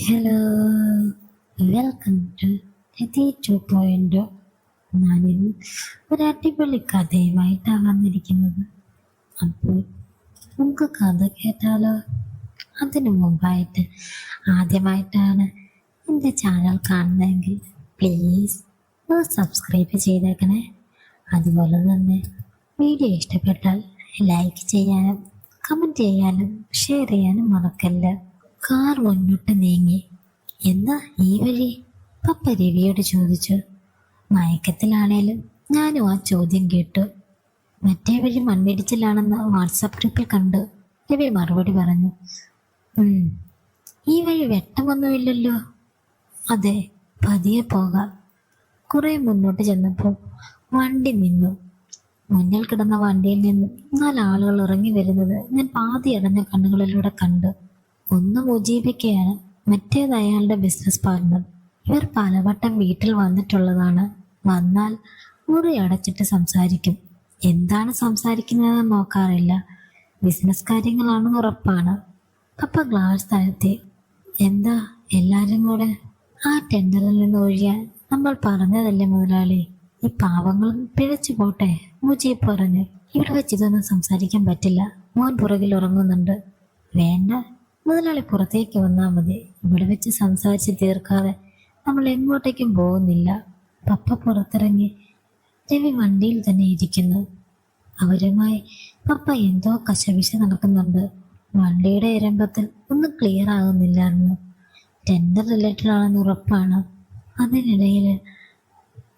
Hello welcome to എത്തി ടു point ഞാനിന്ന് ഒരു അടിപൊളി കഥയുമായിട്ടാണ് വന്നിരിക്കുന്നത്. അപ്പോൾ നമുക്ക് കഥ കേട്ടാലോ? അതിനു മുമ്പായിട്ട് ആദ്യമായിട്ടാണ് എന്റെ ചാനൽ കാണുന്നതെങ്കിൽ പ്ലീസ് ഒന്ന് സബ്സ്ക്രൈബ് ചെയ്തേക്കണേ. അതുപോലെ തന്നെ വീഡിയോ ഇഷ്ടപ്പെട്ടാൽ ലൈക്ക് ചെയ്യാനും കമന്റ് ചെയ്യാനും ഷെയർ ചെയ്യാനും മറക്കല്ല? കാർ മുന്നോട്ട് നീങ്ങി. എന്താ ഈ വഴി? പപ്പ രവിയോട് ചോദിച്ചു. മയക്കത്തിലാണേലും ഞാനും ആ ചോദ്യം കേട്ടു. മറ്റേ വഴി മണ്ണിടിച്ചിലാണെന്ന് വാട്സപ്പ് ഗ്രൂപ്പിൽ കണ്ട്. രവി മറുപടി പറഞ്ഞു. "ഉം, ഈ വഴി വെട്ടമൊന്നുമില്ലല്ലോ. അതെ പതിയെ പോകാം. കുറെ മുന്നോട്ട് ചെന്നപ്പോൾ വണ്ടി നിന്നു. മുന്നിൽ കിടന്ന വണ്ടിയിൽ നിന്നും നാലാളുകൾ ഇറങ്ങി വരുന്നത് ഞാൻ പാതി അടഞ്ഞ കണ്ണുകളിലൂടെ കണ്ടു. ഒന്ന് മുജീബിക്കയാണ് മറ്റേത് അയാളുടെ ബിസിനസ് പാർട്ണർ ഇവർ പലവട്ടം വീട്ടിൽ വന്നിട്ടുള്ളതാണ്. വന്നാൽ മുറി അടച്ചിട്ട് സംസാരിക്കും. എന്താണ് സംസാരിക്കുന്നത് നോക്കാറില്ല. ബിസിനസ് കാര്യങ്ങളാണ് ഉറപ്പാണ്. പപ്പ ഗ്ലാസ് താഴ്ത്തി. എന്താ എല്ലാരും കൂടെ? ആ ടെൻഡറിൽ നിന്ന് ഒഴിയാൻ നമ്മൾ പറഞ്ഞതല്ലേ മുതലാളി? ഈ പാവങ്ങളും പിഴച്ചു പോട്ടെ മുജീബ് പറഞ്ഞു. ഇവിടെ വെച്ച് ഇതൊന്നും സംസാരിക്കാൻ പറ്റില്ല. മോൻ പുറകിൽ ഉറങ്ങുന്നുണ്ട്. വേണ്ട. മുതലാളി പുറത്തേക്ക് വന്നാൽ മതി. ഇവിടെ വെച്ച് സംസാരിച്ച് തീർക്കാതെ നമ്മൾ എങ്ങോട്ടേക്കും പോകുന്നില്ല. പപ്പ പുറത്തിറങ്ങി രവി വണ്ടിയിൽ തന്നെ ഇരിക്കുന്നു. അവരുമായി പപ്പ എന്തോ കശവിശ നടക്കുന്നുണ്ട്. വണ്ടിയുടെ ഇരമ്പത്തിൽ ഒന്നും ക്ലിയർ ആകുന്നില്ലായിരുന്നു ടെൻഡർ റിലേറ്റഡ് ആണെന്ന് ഉറപ്പാണ്. അതിനിടയിൽ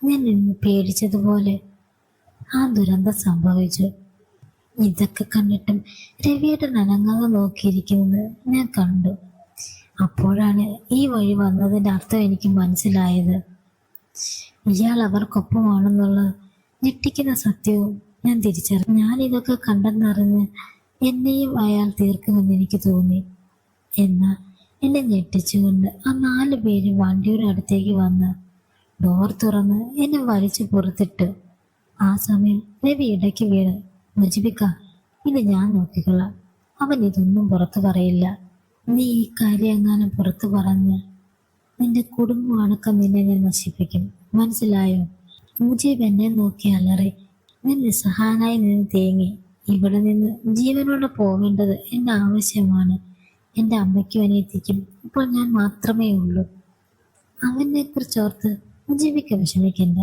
ഞാൻ പേടിച്ചതുപോലെ ആ ദുരന്തം സംഭവിച്ചു. ഇതൊക്കെ കണ്ടിട്ടും രവിയേട്ടൻ അനങ്ങാതെ നോക്കിയിരിക്കുന്നത് ഞാൻ കണ്ടു. അപ്പോഴാണ് ഈ വഴി വന്നതിന്റെ അർത്ഥം എനിക്ക് മനസ്സിലായത്. ഇയാൾ അവർക്കൊപ്പമാണെന്നുള്ള ഞെട്ടിക്കുന്ന സത്യവും ഞാൻ തിരിച്ചറിഞ്ഞു. ഞാൻ ഇതൊക്കെ കണ്ടെന്നറിഞ്ഞ് എന്നെയും അയാൾ തീർക്കുമെന്ന് എനിക്ക് തോന്നി. എന്നാൽ എന്നെ ഞെട്ടിച്ചുകൊണ്ട് ആ നാല് പേര് വണ്ടിയുടെ അടുത്തേക്ക് വന്ന് ഡോർ തുറന്ന് എന്നെ വലിച്ചു പുറത്തിട്ട്. ആ സമയം രവി ഇടയ്ക്ക് വീണ് മുജിബിക്ക ഇത് ഞാൻ നോക്കിക്കൊള്ളാം. അവൻ ഇതൊന്നും പുറത്തു പറയില്ല. നീ ഈ കാര്യം എങ്ങാനും പുറത്തു പറഞ്ഞ് നിന്റെ കുടുംബം അടക്കം നിന്നെ ഞാൻ നശിപ്പിക്കും. മനസ്സിലായോ? മുജീബ് എന്നെ നോക്കി അലറി. ഞാൻ നിസ്സഹാനായി നിന്ന് തേങ്ങി. ഇവിടെ നിന്ന് ജീവനോടെ പോകേണ്ടത് എന്റെ ആവശ്യമാണ്. എന്റെ അമ്മയ്ക്കും അനിയത്തിക്കും. ഇപ്പോൾ ഞാൻ മാത്രമേ ഉള്ളൂ. അവനെ കുറിച്ചോർത്ത് മുജീബിക്ക് വിഷമിക്കണ്ട.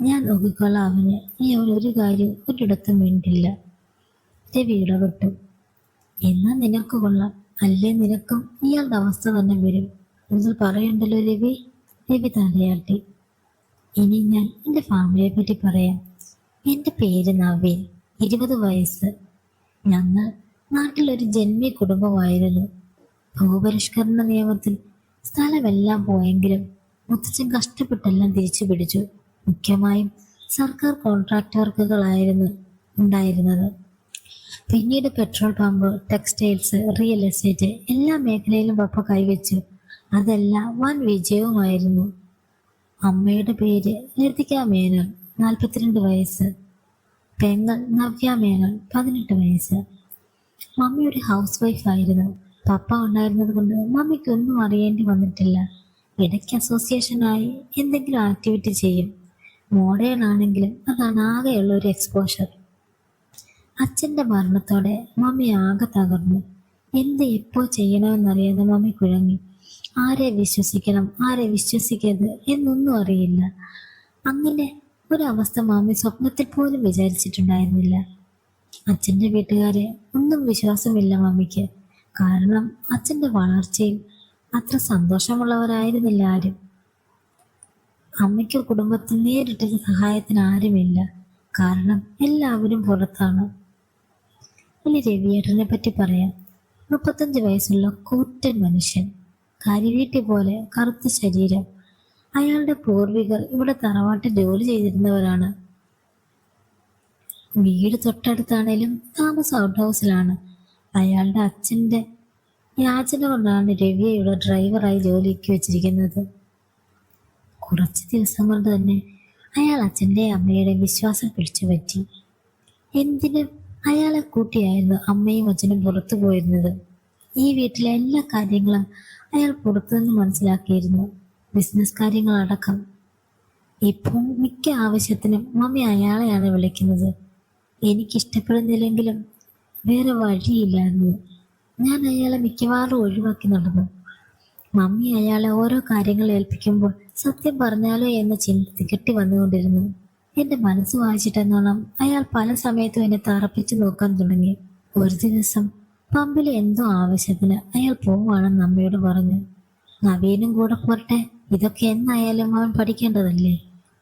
ഞാൻ നോക്കിക്കൊള്ളാം അവന് നീ അവൻ ഒരു കാര്യം ഒരിടത്തും വേണ്ടില്ല രവി ഇടപെട്ടു എന്നാ നിനക്ക് കൊള്ളാം. അല്ലേ നിനക്കും ഇയാളുടെ അവസ്ഥ തന്നെ വരും. നിങ്ങൾ പറയണ്ടല്ലോ രവി. രവി തലയാട്ടി ഇനി ഞാൻ എന്റെ ഫാമിലിയെ പറ്റി പറയാം. എന്റെ പേര് നവീൻ. ഇരുപത് വയസ്സ്. ഞങ്ങൾ നാട്ടിലൊരു ജന്മി കുടുംബമായിരുന്നു. ഭൂപരിഷ്കരണ നിയമത്തിൽ സ്ഥലമെല്ലാം പോയെങ്കിലും മുത്തച്ഛൻ കഷ്ടപ്പെട്ടെല്ലാം തിരിച്ചു പിടിച്ചു മുഖ്യമായും സർക്കാർ കോൺട്രാക്ട് വർക്കുകളായിരുന്നു ഉണ്ടായിരുന്നത്. പിന്നീട് petrol pump textiles real estate എല്ലാ മേഖലയിലും പപ്പ കൈവച്ചു. അതെല്ലാം വൻ വിജയവുമായിരുന്നു. അമ്മയുടെ പേര് ലതിക മേനോൻ നാൽപ്പത്തിരണ്ട് വയസ്സ്. പെങ്ങൾ നവ്യ മേനോൻ പതിനെട്ട് വയസ്സ്. മമ്മി ഒരു ഹൗസ് വൈഫ് ആയിരുന്നു. പപ്പ ഉണ്ടായിരുന്നത് കൊണ്ട് മമ്മിക്ക് ഒന്നും അറിയേണ്ടി വന്നിട്ടില്ല. ഇടയ്ക്ക് അസോസിയേഷനായി എന്തെങ്കിലും ആക്ടിവിറ്റി ചെയ്യും. മോഡേൺ ആണെങ്കിലും അതാണ് ആകെയുള്ള ഒരു എക്സ്പോഷർ അച്ഛന്റെ മരണത്തോടെ മമ്മി ആകെ തകർന്നു. എന്ത് എപ്പോൾ ചെയ്യണമെന്നറിയാതെ മമ്മി കുഴങ്ങി. ആരെ വിശ്വസിക്കണം ആരെ വിശ്വസിക്കരുത് എന്നൊന്നും അറിയില്ല. അങ്ങനെ ഒരവസ്ഥ മാമി സ്വപ്നത്തിൽ പോലും വിചാരിച്ചിട്ടുണ്ടായിരുന്നില്ല. അച്ഛന്റെ വീട്ടുകാരെ ഒന്നും വിശ്വാസമില്ല മമ്മിക്ക്. കാരണം അച്ഛന്റെ വളർച്ചയിൽ അത്ര സന്തോഷമുള്ളവരായിരുന്നില്ല ആരും. അമ്മയ്ക്ക് കുടുംബത്തിൽ നേരിട്ട് സഹായത്തിന് ആരുമില്ല. കാരണം എല്ലാവരും പുറത്താണ്. ഇനി രവിയേട്ടനെ പറ്റി പറയാം. മുപ്പത്തഞ്ച് വയസ്സുള്ള കൂറ്റൻ മനുഷ്യൻ. കരിവീട്ടി പോലെ കറുത്ത ശരീരം. അയാളുടെ പൂർവികർ ഇവിടെ തറവാട്ടിൽ ജോലി ചെയ്തിരുന്നവരാണ്. വീട് തൊട്ടടുത്താണേലും താമസം ഔട്ട് ഹൗസിലാണ് അയാളുടെ അച്ഛന്റെ യാചന കൊണ്ടാണ് രവിയെ ഇവിടെ ഡ്രൈവറായി ജോലിക്ക് വെച്ചിരിക്കുന്നത്. കുറച്ച് ദിവസം കൊണ്ട് തന്നെ അയാൾ അച്ഛന്റെ അമ്മയുടെ വിശ്വാസം പിടിച്ചു പറ്റി. എന്തിനും അയാളെ കൂട്ടിയായിരുന്നു അമ്മയും അച്ഛനും പുറത്തു പോയിരുന്നത്? ഈ വീട്ടിലെ എല്ലാ കാര്യങ്ങളും അയാൾ പുറത്തുനിന്ന് മനസ്സിലാക്കിയിരുന്നു. ബിസിനസ് കാര്യങ്ങളടക്കം ഇപ്പോൾ മിക്ക ആവശ്യത്തിനും മമ്മി അയാളെയാണ് വിളിക്കുന്നത്. എനിക്കിഷ്ടപ്പെടുന്നില്ലെങ്കിലും വേറെ വഴിയില്ലായിരുന്നു. ഞാൻ അയാളെ മിക്കവാറും ഒഴിവാക്കി നടന്നു. മമ്മി അയാളെ ഓരോ കാര്യങ്ങൾ ഏൽപ്പിക്കുമ്പോൾ സത്യം പറഞ്ഞാലോ എന്ന ചിന്ത തികട്ടി വന്നുകൊണ്ടിരുന്നു എന്റെ മനസ്സ് വായിച്ചിട്ടെന്നോണം അയാൾ പല സമയത്തും എന്നെ തറപ്പിച്ചു നോക്കാൻ തുടങ്ങി. ഒരു ദിവസം പമ്പിൽ എന്തോ ആവശ്യത്തിന് അയാൾ പോവാണെന്ന് അമ്മയോട് പറഞ്ഞു. നവീനും കൂടെ പോരട്ടെ ഇതൊക്കെ എന്നായാലും അവൻ പഠിക്കേണ്ടതല്ലേ?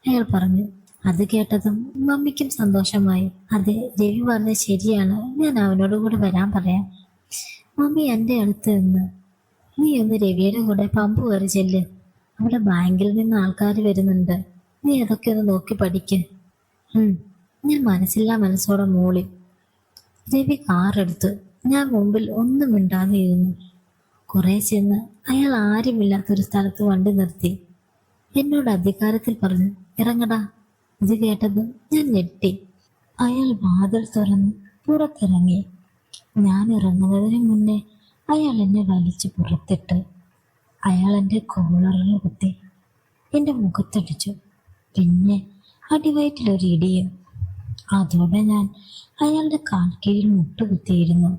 അയാൾ പറഞ്ഞു. അത് കേട്ടതും മമ്മിക്കും സന്തോഷമായി. അതെ രവി പറഞ്ഞത് ശരിയാണ്. ഞാൻ അവനോട് കൂടെ വരാൻ പറയാം. മമ്മി എന്റെ അടുത്ത് നിന്ന് നീ ഒന്ന് രവിയുടെ കൂടെ പമ്പ് കയറി ചെല്ല്. അവിടെ ബാങ്കിൽ നിന്ന് ആൾക്കാർ വരുന്നുണ്ട്. നീ അതൊക്കെ ഒന്ന് നോക്കി പഠിക്ക്. ഞാൻ മനസ്സില്ലാ മനസ്സോടെ മൂളി. രവി കാറെടുത്തു ഞാൻ മുമ്പിൽ ഒന്നും മിണ്ടാതെ ഇരുന്നു. കുറെ ചെന്ന് അയാൾ ആരുമില്ലാത്തൊരു സ്ഥലത്ത് വണ്ടി നിർത്തി. എന്നോട് അധികാരത്തിൽ പറഞ്ഞു ഇറങ്ങടാ. ഇത് കേട്ടത് ഞാൻ ഞെട്ടി. അയാൾ വാതിൽ തുറന്ന് പുറത്തിറങ്ങി. ഞാൻ ഇറങ്ങുന്നതിന് മുന്നേ അയാൾ എന്നെ വലിച്ചു പുറത്തിട്ട് അയാൾ എന്റെ കോളറിൽ കുത്തി എന്റെ മുഖത്തടിച്ചു. പിന്നെ അടിവയറ്റിലൊരു ഇടിയും. അതോടെ ഞാൻ അയാളുടെ കാൽക്കീഴിൽ മുട്ടുകുത്തിയിരുന്നു.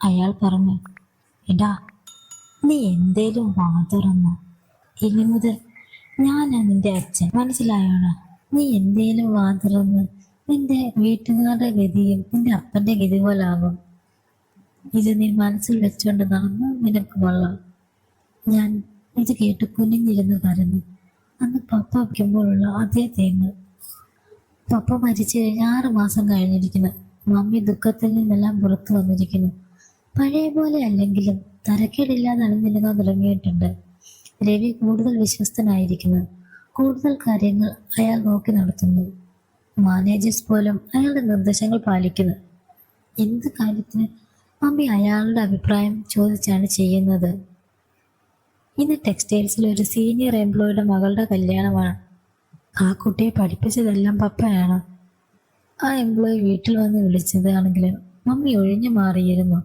അയാൾ പറഞ്ഞു എടാ നീ എന്തേലും വാ തുറന്നു ഇനി മുതൽ ഞാനാ നിന്റെ അച്ഛൻ. മനസ്സിലായോടാ? നീ എന്തേലും വാതുറന്ന് എന്റെ നിന്റെ വീട്ടുകാരുടെ ഗതിയും നിന്റെ അപ്പന്റെ ഗതി പോലാകും ഇത് നീ മനസ്സിൽ വെച്ചുകൊണ്ട് നടന്ന് നിനക്ക് കൊള്ളാം. ഞാൻ ഇത് കേട്ട് കുനിഞ്ഞിരുന്ന് കരഞ്ഞു അന്ന് പപ്പ വയ്ക്കുമ്പോഴുള്ള അതേ തേങ്ങ്. പപ്പ മരിച്ചു കഴിഞ്ഞ് ആറ് മാസം കഴിഞ്ഞിരിക്കുന്നു. മമ്മി ദുഃഖത്തിൽ നിന്നെല്ലാം പുറത്തു വന്നിരിക്കുന്നു. പഴയ പോലെ അല്ലെങ്കിലും തരക്കേടില്ലാതെ അണിഞ്ഞിരുങ്ങാൻ തുടങ്ങിയിട്ടുണ്ട്. രവി കൂടുതൽ വിശ്വസ്തനായിരിക്കുന്നു. കൂടുതൽ കാര്യങ്ങൾ അയാൾ നോക്കി നടത്തുന്നു. മാനേജേഴ്സ് പോലും അയാളുടെ നിർദ്ദേശങ്ങൾ പാലിക്കുന്നു. എന്ത് കാര്യത്തിന് മമ്മി അയാളുടെ അഭിപ്രായം ചോദിച്ചാണ് ചെയ്യുന്നത്. ഇന്ന് ടെക്സ്റ്റൈൽസിൽ ഒരു സീനിയർ എംപ്ലോയിയുടെ മകളുടെ കല്യാണമാണ്. ആ കുട്ടിയെ പഠിപ്പിച്ചതെല്ലാം പപ്പയാണ്. ആ എംപ്ലോയി വീട്ടിൽ വന്ന് വിളിച്ചതാണെങ്കിലും മമ്മി ഒഴിഞ്ഞു മാറിയിരുന്നു.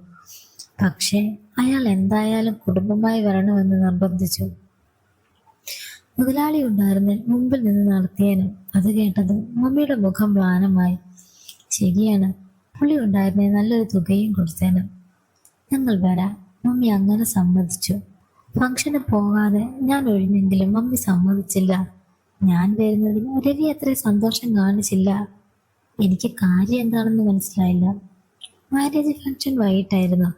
പക്ഷേ അയാൾ എന്തായാലും കുടുംബമായി വരണമെന്ന് നിർബന്ധിച്ചു. മുതലാളി ഉണ്ടായിരുന്ന മുമ്പിൽ നിന്ന് നടത്തിയനും അത് കേട്ടത് മമ്മിയുടെ മുഖം മ്ലാനമായി. ശരിയാണ് പുള്ളി ഉണ്ടായിരുന്നേ നല്ലൊരു തുകയും കൊടുത്തേനും. ഞങ്ങൾ വരാം. മമ്മി അങ്ങനെ സമ്മതിച്ചു. ഫംഗ്ഷന് പോകാതെ ഞാൻ ഒഴിഞ്ഞെങ്കിലും മമ്മി സമ്മതിച്ചില്ല. ഞാൻ വരുന്നതിന് രവി അത്ര സന്തോഷം കാണിച്ചില്ല. എനിക്ക് കാര്യം എന്താണെന്ന് മനസ്സിലായില്ല. മാരേജ് ഫംഗ്ഷൻ വൈകിട്ടായിരുന്നു.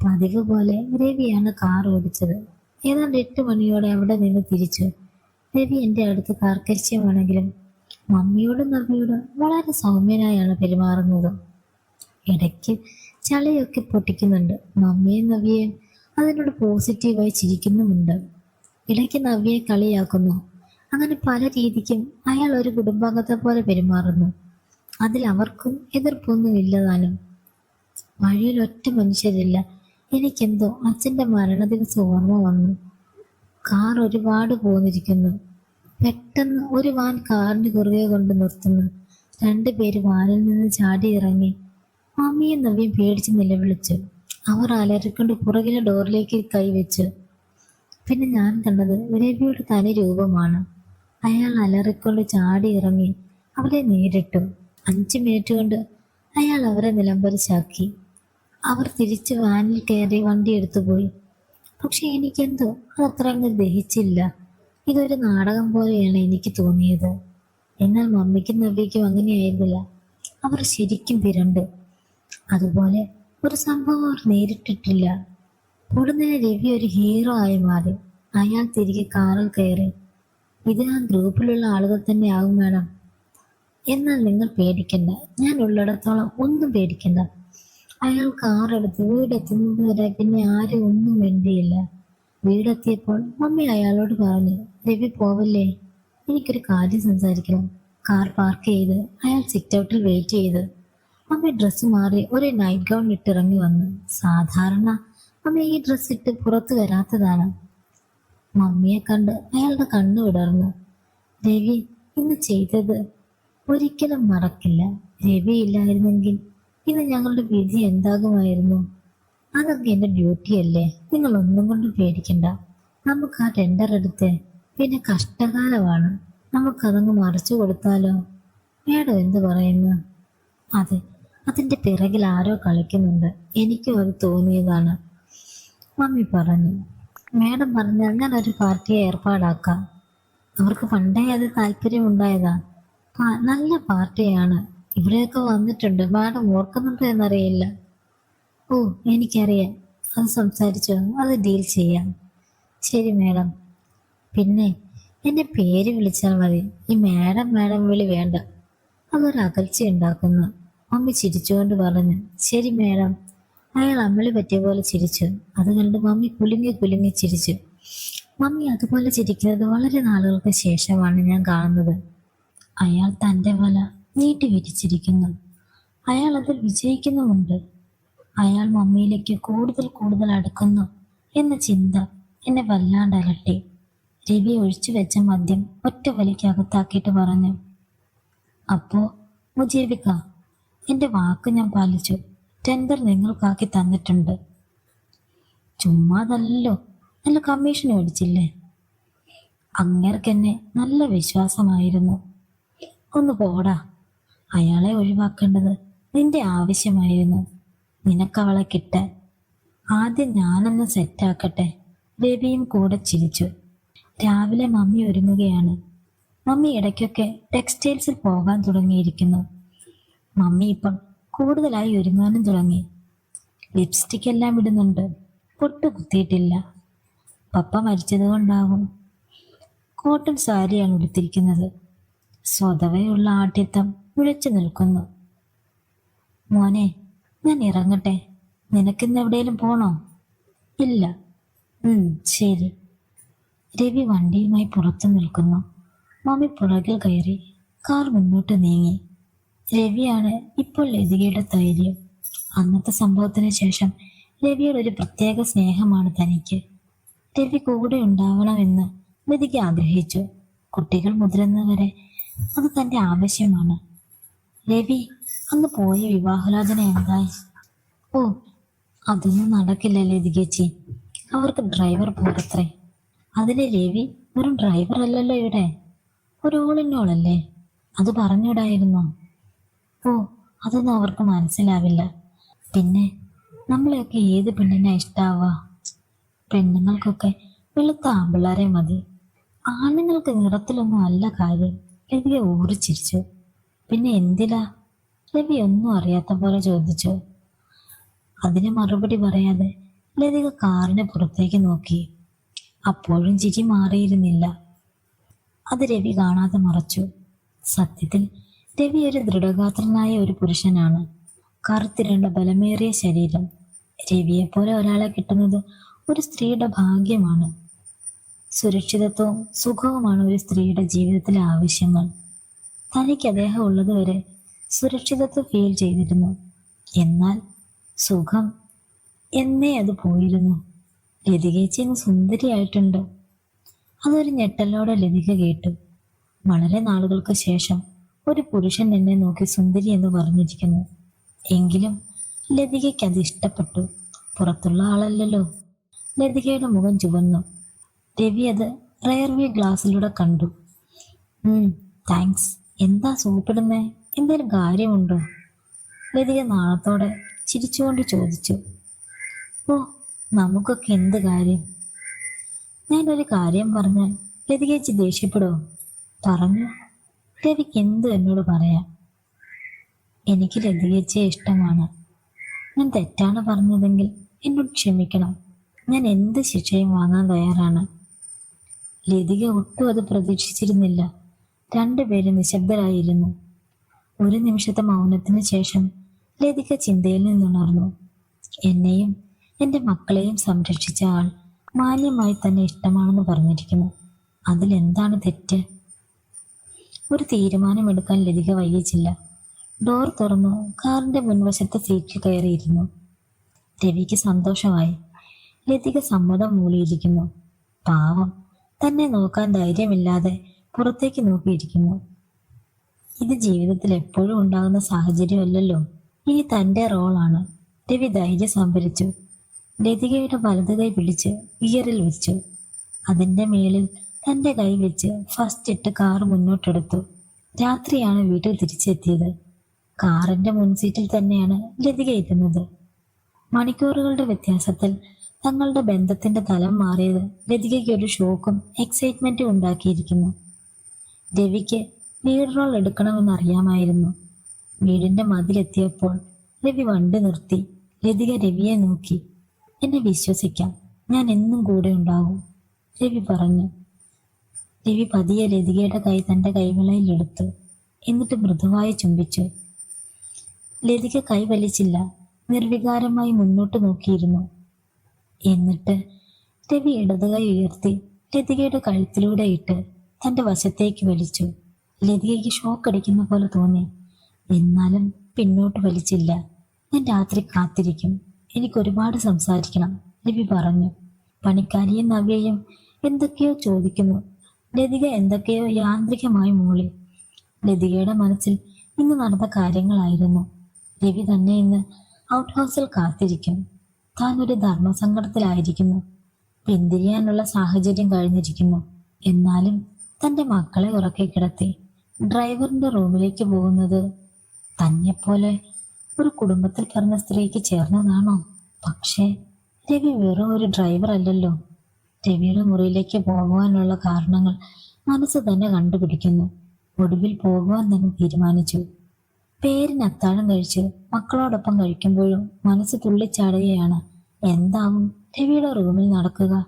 പതിവ് പോലെ രവിയാണ് കാർ ഓടിച്ചത്. ഏതാണ്ട് എട്ട് മണിയോടെ അവിടെ നിന്ന് തിരിച്ചു. രവി എന്റെ അടുത്ത് കാർക്കശ്യമാണെങ്കിലും മമ്മിയോടും നമ്മിയോടും വളരെ സൗമ്യനായാണ് പെരുമാറുന്നത്. ഇടയ്ക്ക് ചളിയൊക്കെ പൊട്ടിക്കുന്നുണ്ട്. മമ്മിയും നവ്യയും അതിനോട് പോസിറ്റീവായി ചിരിക്കുന്നുമുണ്ട്. ഇടയ്ക്ക് നവ്യയെ കളിയാക്കുന്നു. അങ്ങനെ പല രീതിക്കും അയാൾ ഒരു കുടുംബാംഗത്തെ പോലെ പെരുമാറുന്നു. അതിൽ അവർക്കും എതിർപ്പൊന്നുമില്ലതാനും. വഴിയിൽ ഒറ്റ മനുഷ്യരില്ല. എനിക്കെന്തോ അച്ഛന്റെ മരണ ദിവസം ഓർമ്മ വന്നു. കാർ ഒരുപാട് പോന്നിരിക്കുന്നു. പെട്ടെന്ന് ഒരു വാൻ കാറിന് കുറുകെ കൊണ്ട് നിർത്തുന്നു. രണ്ടുപേര് വാനിൽ നിന്ന് ചാടി ഇറങ്ങി മമ്മിയും നവ്യം പേടിച്ച് നിലവിളിച്ചു. അവർ അലറിക്കൊണ്ട് പുറകിലെ ഡോറിലേക്ക് കൈവച്ചു പിന്നെ ഞാൻ കണ്ടത് രവിയുടെ തനി രൂപമാണ്. അയാൾ അലറിക്കൊണ്ട് ചാടി ഇറങ്ങി അവരെ നേരിട്ടു. അഞ്ച് മിനിറ്റ് കൊണ്ട് അയാൾ അവരെ നിലംപരിശാക്കി അവർ തിരിച്ച് വാനിൽ കയറി വണ്ടി എടുത്തുപോയി പക്ഷെ എനിക്കെന്തോ അതത്ര അങ്ങ് ദഹിച്ചില്ല. ഇതൊരു നാടകം പോലെയാണ് എനിക്ക് തോന്നിയത്. എന്നാൽ മമ്മിക്കും നവ്യയ്ക്കും അങ്ങനെയായിരുന്നില്ല. അവർ ശരിക്കും പിരണ്ട് അതുപോലെ ഒരു സംഭവം അവർ നേരിട്ടിട്ടില്ല. ഉടനെ രവി ഒരു ഹീറോ ആയി മാറി. അയാൾ തിരികെ കാറിൽ കയറി. ഇത് ആ ഗ്രൂപ്പിലുള്ള ആളുകൾ തന്നെ ആകും വേണം എന്നാൽ നിങ്ങൾ പേടിക്കണ്ട. ഞാൻ ഉള്ളിടത്തോളം ഒന്നും പേടിക്കണ്ട. അയാൾ കാറെടുത്ത് വീടെത്തുന്നത് വരെ പിന്നെ ആരും ഒന്നും വേണ്ടിയില്ല വീടെത്തിയപ്പോൾ മമ്മി അയാളോട് പറഞ്ഞു രവി പോവല്ലേ? എനിക്കൊരു കാര്യം സംസാരിക്കണം. കാർ പാർക്ക് ചെയ്ത് അയാൾ സിറ്റ് ഔട്ടിൽ വെയിറ്റ് ചെയ്ത്. മമ്മി ഡ്രസ്സ് മാറി ഒരു നൈറ്റ് ഗൗൺ ഇട്ടിറങ്ങി വന്നു. സാധാരണ അമ്മ ഈ ഡ്രസ്സ് ഇട്ട് പുറത്തു വരാത്തതാണ്. മമ്മിയെ കണ്ട് അയാളുടെ കണ്ണു വിടർന്നു. രവി ഇന്ന് ചെയ്തത് ഒരിക്കലും മറക്കില്ല. രവി ഇല്ലായിരുന്നെങ്കിൽ ഇന്ന് ഞങ്ങളുടെ വിധി എന്താകുമായിരുന്നു? അതൊക്കെ എന്റെ ഡ്യൂട്ടിയല്ലേ നിങ്ങൾ ഒന്നും കൊണ്ട് പേടിക്കണ്ട. നമുക്ക് ആ ടെൻഡർ എടുത്ത്. പിന്നെ കഷ്ടകാലമാണ്. നമുക്കതങ്ങ് മറിച്ചു കൊടുത്താലോ? മേഡം എന്ത് പറയുന്നു? അതെ അതിന്റെ പിറകിൽ ആരോ കളിക്കുന്നുണ്ട്. എനിക്കും അത് തോന്നിയതാണ്. മമ്മി പറഞ്ഞു മേഡം പറഞ്ഞാൽ ഞാൻ ഒരു പാർട്ടിയെ ഏർപ്പാടാക്കാം. അവർക്ക് പണ്ടേ അത് താല്പര്യമുണ്ടായതാ. ആ നല്ല പാർട്ടിയാണ്. ഇവിടെയൊക്കെ വന്നിട്ടുണ്ട്. മാഡം ഓർക്കുന്നുണ്ടോ എന്നറിയില്ല. ഓ എനിക്കറിയാം. അത് സംസാരിച്ചോ? അത് ഡീൽ ചെയ്യാം. ശരി മാഡം. പിന്നെ എന്നെ പേര് വിളിച്ചാൽ മതി. ഈ മാഡം മാഡം വിളി വേണ്ട. അതൊരു അകൽച്ച ഉണ്ടാക്കുന്നു മമ്മി ചിരിച്ചുകൊണ്ട് പറഞ്ഞു ശരി മേഡം. അയാൾ അമ്മളി പറ്റിയ പോലെ ചിരിച്ചു. അത് കണ്ട് മമ്മി കുലുങ്ങി കുലുങ്ങി ചിരിച്ചു. മമ്മി അതുപോലെ ചിരിക്കുന്നത് വളരെ നാളുകൾക്ക് ശേഷമാണ് ഞാൻ കാണുന്നത്. അയാൾ തന്റെ വല നീട്ടി വിരിച്ചിരിക്കുന്നു. അയാൾ അതിൽ വിജയിക്കുന്നുമുണ്ട്. അയാൾ മമ്മിയിലേക്ക് കൂടുതൽ കൂടുതൽ അടുക്കുന്നു എന്ന ചിന്ത എന്നെ വല്ലാണ്ട് അലട്ടി രവി ഒഴിച്ചു വെച്ച മദ്യം ഒറ്റ വലിക്ക് അകത്താക്കിയിട്ട് പറഞ്ഞു അപ്പോ മുജീബിക്ക എന്റെ വാക്ക് ഞാൻ പാലിച്ചു. ടെൻഡർ നിങ്ങൾക്കാക്കി തന്നിട്ടുണ്ട്. ചുമ്മാതല്ലോ നല്ല കമ്മീഷൻ മേടിച്ചില്ലേ? അങ്ങേർക്ക് എന്നെ നല്ല വിശ്വാസമായിരുന്നു. ഒന്ന് പോടാ. അയാളെ ഒഴിവാക്കേണ്ടത് നിന്റെ ആവശ്യമായിരുന്നു. നിനക്കവളെ കിട്ടാൻ. ആദ്യം ഞാനൊന്ന് സെറ്റാക്കട്ടെ. രവിയും കൂടെ ചിരിച്ചു. രാവിലെ മമ്മി ഒരുങ്ങുകയാണ്. മമ്മി ഇടയ്ക്കൊക്കെ ടെക്സ്റ്റൈൽസിൽ പോകാൻ തുടങ്ങിയിരിക്കുന്നു. മമ്മി ഇപ്പം കൂടുതലായി ഒരുങ്ങാനും തുടങ്ങി. ലിപ്സ്റ്റിക് എല്ലാം ഇടുന്നുണ്ട്. പൊട്ട് കുത്തിയിട്ടില്ല. പപ്പ മരിച്ചത് കൊണ്ടാവും കോട്ടൺ സാരിയാണ് ഉടുത്തിരിക്കുന്നത്. സ്വതവയുള്ള ആഠ്യത്വം വിളിച്ചു നിൽക്കുന്നു. മോനെ ഞാൻ ഇറങ്ങട്ടെ. നിനക്കിന്ന് എവിടെയെങ്കിലും പോണോ? ഇല്ല. ശരി. രവി വണ്ടിയുമായി പുറത്തു നിൽക്കുന്നു. മമ്മി പുറകിൽ കയറി കാർ മുന്നോട്ട് നീങ്ങി. രവിയാണ് ഇപ്പോൾ ലതികയുടെ ധൈര്യം. അന്നത്തെ സംഭവത്തിന് ശേഷം രവിയുടെ ഒരു പ്രത്യേക സ്നേഹമാണ് തനിക്ക്. രവി കൂടെ ഉണ്ടാവണമെന്ന് ലതിക ആഗ്രഹിച്ചു. കുട്ടികൾ മുതിരുന്നവരെ അത് തന്റെ ആവശ്യമാണ്. രവി അന്ന് പോയ വിവാഹലോചന എന്തായി? ഓ അതൊന്നും നടക്കില്ല ലതികേച്ചി. അവർക്ക് ഡ്രൈവർ പോരത്രേ. അതിലെ രവി വെറും ഡ്രൈവർ അല്ലല്ലോ ഇവിടെ. ഒരു ഓളിനോളല്ലേ അത് പറഞ്ഞിടായിരുന്നോ ഓ അതൊന്നും അവർക്ക് മനസ്സിലാവില്ല. പിന്നെ നമ്മളെയൊക്കെ ഏത് പെണ്ണിനാ ഇഷ്ടാവുക പെണ്ണുങ്ങൾക്കൊക്കെ വെളുത്ത ആമ്പിള്ളാരെ മതി. ആണുങ്ങൾക്ക് നിറത്തിലൊന്നും അല്ല കാര്യം. ലതിക ഊറിച്ചിരിച്ചു പിന്നെ എന്തിലാ രവി ഒന്നും അറിയാത്ത പോലെ ചോദിച്ചു. അതിന് മറുപടി പറയാതെ ലതിക കാറിന് പുറത്തേക്ക് നോക്കി. അപ്പോഴും ചിരി മാറിയിരുന്നില്ല. അത് രവി കാണാതെ മറച്ചു. സത്യത്തിൽ രവി ഒരു ദൃഢഗാത്രനായ ഒരു പുരുഷനാണ്. കറുത്തിരണ്ട ബലമേറിയ ശരീരം. രവിയെപ്പോലെ ഒരാളെ കിട്ടുന്നത് ഒരു സ്ത്രീയുടെ ഭാഗ്യമാണ്. സുരക്ഷിതത്വവും സുഖവുമാണ് ഒരു സ്ത്രീയുടെ ജീവിതത്തിലെ ആവശ്യങ്ങൾ. തനിക്ക് അദ്ദേഹം ഉള്ളതുവരെ സുരക്ഷിതത്വം ഫീൽ ചെയ്തിരുന്നു. എന്നാൽ സുഖം എന്നേ അത് പോയിരുന്നു. ലതികേച്ചി ഇന്ന് സുന്ദരിയായിട്ടുണ്ട്. അതൊരു ഞെട്ടലോടെ ലതിക കേട്ടു. വളരെ നാളുകൾക്ക് ശേഷം ഒരു പുരുഷൻ എന്നെ നോക്കി സുന്ദരി എന്ന് പറഞ്ഞിരിക്കുന്നു. എങ്കിലും ലതികയ്ക്ക് അത് ഇഷ്ടപ്പെട്ടു. പുറത്തുള്ള ആളല്ലല്ലോ. ലതികയുടെ മുഖം ചുവന്നു. രവി അത് റയർവ്യൂ ഗ്ലാസ്സിലൂടെ കണ്ടു. താങ്ക്സ്. എന്താ സൂപ്പിടുന്നേ എന്തേലും കാര്യമുണ്ടോ? ലതിക നാളത്തോടെ ചിരിച്ചുകൊണ്ട് ചോദിച്ചു. ഓ നമുക്കൊക്കെ എന്ത് കാര്യം? ഞാനൊരു കാര്യം പറഞ്ഞാൽ ലതികേച്ചി ദേഷ്യപ്പെടുമോ പറഞ്ഞു. രവിക്ക് എന്ത് എന്നോട് പറയാം. എനിക്ക് ലതികേച്ചിയെ ഇഷ്ടമാണ്. ഞാൻ തെറ്റാണ് പറഞ്ഞതെങ്കിൽ എന്നോട് ക്ഷമിക്കണം. ഞാൻ എന്ത് ശിക്ഷയും വാങ്ങാൻ തയ്യാറാണ്. ലതിക ഒട്ടും അത് പ്രതീക്ഷിച്ചിരുന്നില്ല. രണ്ടുപേരും നിശബ്ദരായിരുന്നു. ഒരു നിമിഷത്തെ മൗനത്തിന് ശേഷം ലതിക ചിന്തയിൽ നിന്നുണർന്നു. എന്നെയും എന്റെ മക്കളെയും സംരക്ഷിച്ച ആൾ മാന്യമായി തന്നെ ഇഷ്ടമാണെന്ന് പറഞ്ഞിരിക്കുന്നു. അതിലെന്താണ് തെറ്റ്? ഒരു തീരുമാനമെടുക്കാൻ ലതിക വൈകിച്ചില്ല. ഡോർ തുറന്നു കാറിന്റെ മുൻവശത്തെ സീറ്റിൽ കയറിയിരുന്നു. രവിക്ക് സന്തോഷമായി. ലതിക സമ്മതം മൂളിയിരിക്കുന്നു. പാവം തന്നെ നോക്കാൻ ധൈര്യമില്ലാതെ പുറത്തേക്ക് നോക്കിയിരിക്കുന്നു. ഇത് ജീവിതത്തിൽ എപ്പോഴും ഉണ്ടാകുന്ന സാഹചര്യമല്ലല്ലോ. ഇനി തന്റെ റോളാണ്. രവി ധൈര്യം സംഭരിച്ചു. ലതികയുടെ വലതുകൈ പിടിച്ച് ഇയറിൽ വെച്ചു. അതിന്റെ മേളിൽ തന്റെ കൈ വെച്ച് ഫസ്റ്റ് ഇട്ട് കാർ മുന്നോട്ടെടുത്തു. രാത്രിയാണ് വീട്ടിൽ തിരിച്ചെത്തിയത്. കാറിന്റെ മുൻസീറ്റിൽ തന്നെയാണ് ലതിക ഇരുന്നത്. മണിക്കൂറുകളുടെ വ്യത്യാസത്തിൽ തങ്ങളുടെ ബന്ധത്തിന്റെ തലം മാറിയത് ലതികയ്ക്ക് ഒരു ഷോക്കും എക്സൈറ്റ്മെന്റും ഉണ്ടാക്കിയിരിക്കുന്നു. രവിക്ക് ലീഡ് റോൾ എടുക്കണമെന്ന് അറിയാമായിരുന്നു. വീടിന്റെ മതിലെത്തിയപ്പോൾ രവി വണ്ടി നിർത്തി ലതിക രവിയെ നോക്കി. എന്നെ വിശ്വസിക്കാം. ഞാൻ എന്നും കൂടെ ഉണ്ടാകും രവി പറഞ്ഞു. രവി പതിയെ ലതികയുടെ കൈ തന്റെ കൈവിളയിൽ എടുത്തു. എന്നിട്ട് മൃദുവായി ചുംബിച്ചു. ലതിക കൈ വലിച്ചില്ല. നിർവികാരമായി മുന്നോട്ട് നോക്കിയിരുന്നു. എന്നിട്ട് രവി ഇടത് കൈ ഉയർത്തി ലതികയുടെ കഴുത്തിലൂടെ ഇട്ട് തന്റെ വശത്തേക്ക് വലിച്ചു. ലതികയ്ക്ക് ഷോക്ക് അടിക്കുന്ന പോലെ തോന്നി. എന്നാലും പിന്നോട്ട് വലിച്ചില്ല. ഞാൻ രാത്രി കാത്തിരിക്കും. എനിക്ക് ഒരുപാട് സംസാരിക്കണം രവി പറഞ്ഞു. പണിക്കാരിയും നവ്യയും എന്തൊക്കെയോ ചോദിക്കുന്നു. ലതിക എന്തൊക്കെയോ യാന്ത്രികമായി മൂളി. ലതികയുടെ മനസ്സിൽ ഇന്ന് നടന്ന കാര്യങ്ങളായിരുന്നു. രവി തന്നെ ഇന്ന് ഔട്ട് ഹൗസിൽ കാത്തിരിക്കും. താൻ ഒരു ധർമ്മസങ്കടത്തിലായിരിക്കുന്നു. പിന്തിരിയാനുള്ള സാഹചര്യം കഴിഞ്ഞിരിക്കുന്നു. എന്നാലും തന്റെ മക്കളെ ഉറക്കി കിടത്തി. ഡ്രൈവറിന്റെ റൂമിലേക്ക് പോകുന്നത് തന്നെപ്പോലെ ഒരു കുടുംബത്തിൽ പറഞ്ഞ സ്ത്രീക്ക് ചേർന്നതാണോ? പക്ഷേ രവി വെറും ഒരു ഡ്രൈവർ അല്ലല്ലോ രവിയുടെ മുറിയിലേക്ക് പോകുവാനുള്ള കാരണങ്ങൾ മനസ്സ് തന്നെ കണ്ടുപിടിക്കുന്നു. ഒടുവിൽ പോകുവാൻ തന്നെ തീരുമാനിച്ചു. പേരിന് അത്താഴം കഴിച്ച് മക്കളോടൊപ്പം കഴിക്കുമ്പോഴും മനസ്സ് തുള്ളിച്ചാടുകയാണ്. എന്താവും? രവിയുടെ റൂമിൽ നടക്കുക.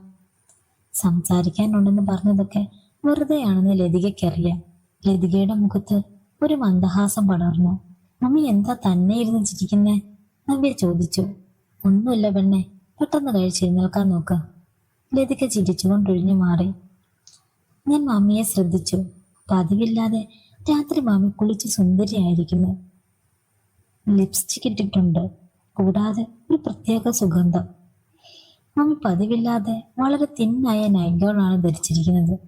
സംസാരിക്കാനുണ്ടെന്ന് പറഞ്ഞതൊക്കെ വെറുതെയാണെന്ന് ലതികയ്ക്കറിയാം. ലതികയുടെ മുഖത്ത് ഒരു മന്ദഹാസം പടർന്നു. മമ്മി എന്താ തന്നെ ഇരുന്ന് ചിരിക്കുന്നേ? നവ്യ ചോദിച്ചു. ഒന്നുമില്ല പെണ്ണെ പെട്ടെന്ന് കഴിച്ചെഴുന്നേൽക്കാൻ നോക്ക. ലതിക ചിരിച്ചുകൊണ്ടൊഴിഞ്ഞു മാറി. ഞാൻ മാമിയെ ശ്രദ്ധിച്ചു. പതിവില്ലാതെ രാത്രി മാമി കുളിച്ച് സുന്ദരിയായിരിക്കുന്നു. ലിപ്സ്റ്റിക് ഇട്ടിട്ടുണ്ട്. കൂടാതെ ഒരു പ്രത്യേക സുഗന്ധം. മമ്മി പതിവില്ലാതെ വളരെ തിന്നായ നൈഗോളാണ് ധരിച്ചിരിക്കുന്നത്.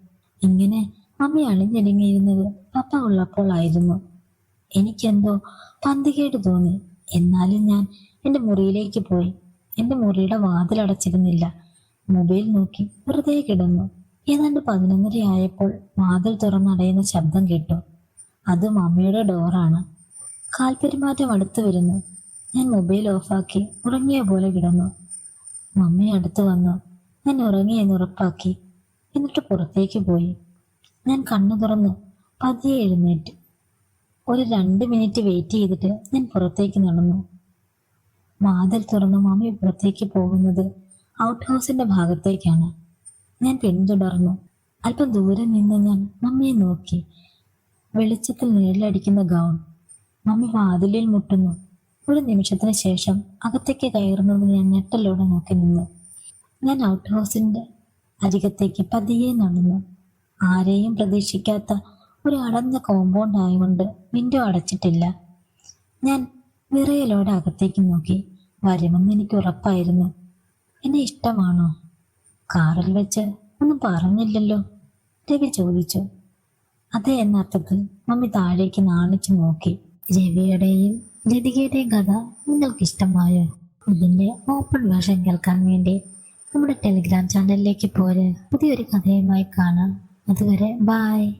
ഇങ്ങനെ മമ്മി അണിഞ്ഞൊരുങ്ങിയിരുന്നത് പപ്പ ഉള്ളപ്പോഴായിരുന്നു എനിക്കെന്തോ പന്തികേട് തോന്നി. എന്നാലും ഞാൻ എന്റെ മുറിയിലേക്ക് പോയി. എന്റെ മുറിയുടെ വാതിലടച്ചിരുന്നില്ല. മൊബൈൽ നോക്കി വെറുതെ കിടന്നു. ഏതാണ്ട് പതിനൊന്നര ആയപ്പോൾ വാതിൽ തുറന്നടയുന്ന ശബ്ദം കേട്ടു. അത് മമ്മിയുടെ ഡോറാണ് കാൽപെരുമാറ്റം അടുത്തു വരുന്നു. ഞാൻ മൊബൈൽ ഓഫാക്കി ഉറങ്ങിയ പോലെ കിടന്നു. മമ്മി അടുത്ത് വന്നു. ഞാൻ ഉറങ്ങിയെന്ന് ഉറപ്പാക്കി. എന്നിട്ട് പുറത്തേക്ക് പോയി. ഞാൻ കണ്ണു തുറന്നു. പതിയെ എഴുന്നേറ്റ്. ഒരു രണ്ട് മിനിറ്റ് വെയിറ്റ് ചെയ്തിട്ട് ഞാൻ പുറത്തേക്ക് നടന്നു. വാതിൽ തുറന്ന് മമ്മി പുറത്തേക്ക് പോകുന്നത് ഔട്ട് ഹൗസിന്റെ ഭാഗത്തേക്കാണ്. ഞാൻ പിന്തുടർന്നു. അല്പം ദൂരെ നിന്ന് ഞാൻ മമ്മിയെ നോക്കി. വെളിച്ചത്തിൽ നിഴലടിക്കുന്ന ഗൗൺ. മമ്മി വാതിലിൽ മുട്ടുന്നു. ഒരു നിമിഷത്തിന് ശേഷം അകത്തേക്ക് കയറുന്നത് ഞാൻ ഞെട്ടലോടെ നോക്കി നിന്നു. ഞാൻ ഔട്ട് ഹൗസിന്റെ അരികത്തേക്ക് പതിയെ നടന്നു. ആരെയും പ്രതീക്ഷിക്കാത്ത ഒരു അടഞ്ഞ കോമ്പൗണ്ട് ആയതുകൊണ്ട് വിൻഡോ അടച്ചിട്ടില്ല. ഞാൻ വിറയലോടെ അകത്തേക്ക് നോക്കി. വരുമെന്ന് എനിക്ക് ഉറപ്പായിരുന്നു. എന്നെ ഇഷ്ടമാണോ? കാറിൽ വെച്ച് ഒന്നും പറഞ്ഞില്ലല്ലോ. രവി ചോദിച്ചു. അതെ എന്ന അർത്ഥത്തിൽ മമ്മി താഴേക്ക് നാണിച്ചു നോക്കി. രവിയുടെയും ലതികയുടെയും കഥ നിങ്ങൾക്ക് ഇഷ്ടമായോ ഇതിന്റെ ഓപ്പൺ വേർഷൻ കേൾക്കാൻ വേണ്ടി നമ്മുടെ ടെലിഗ്രാം ചാനലിലേക്ക് പോര്. പുതിയൊരു കഥയുമായി കാണാം. അതുവരെ ബായ്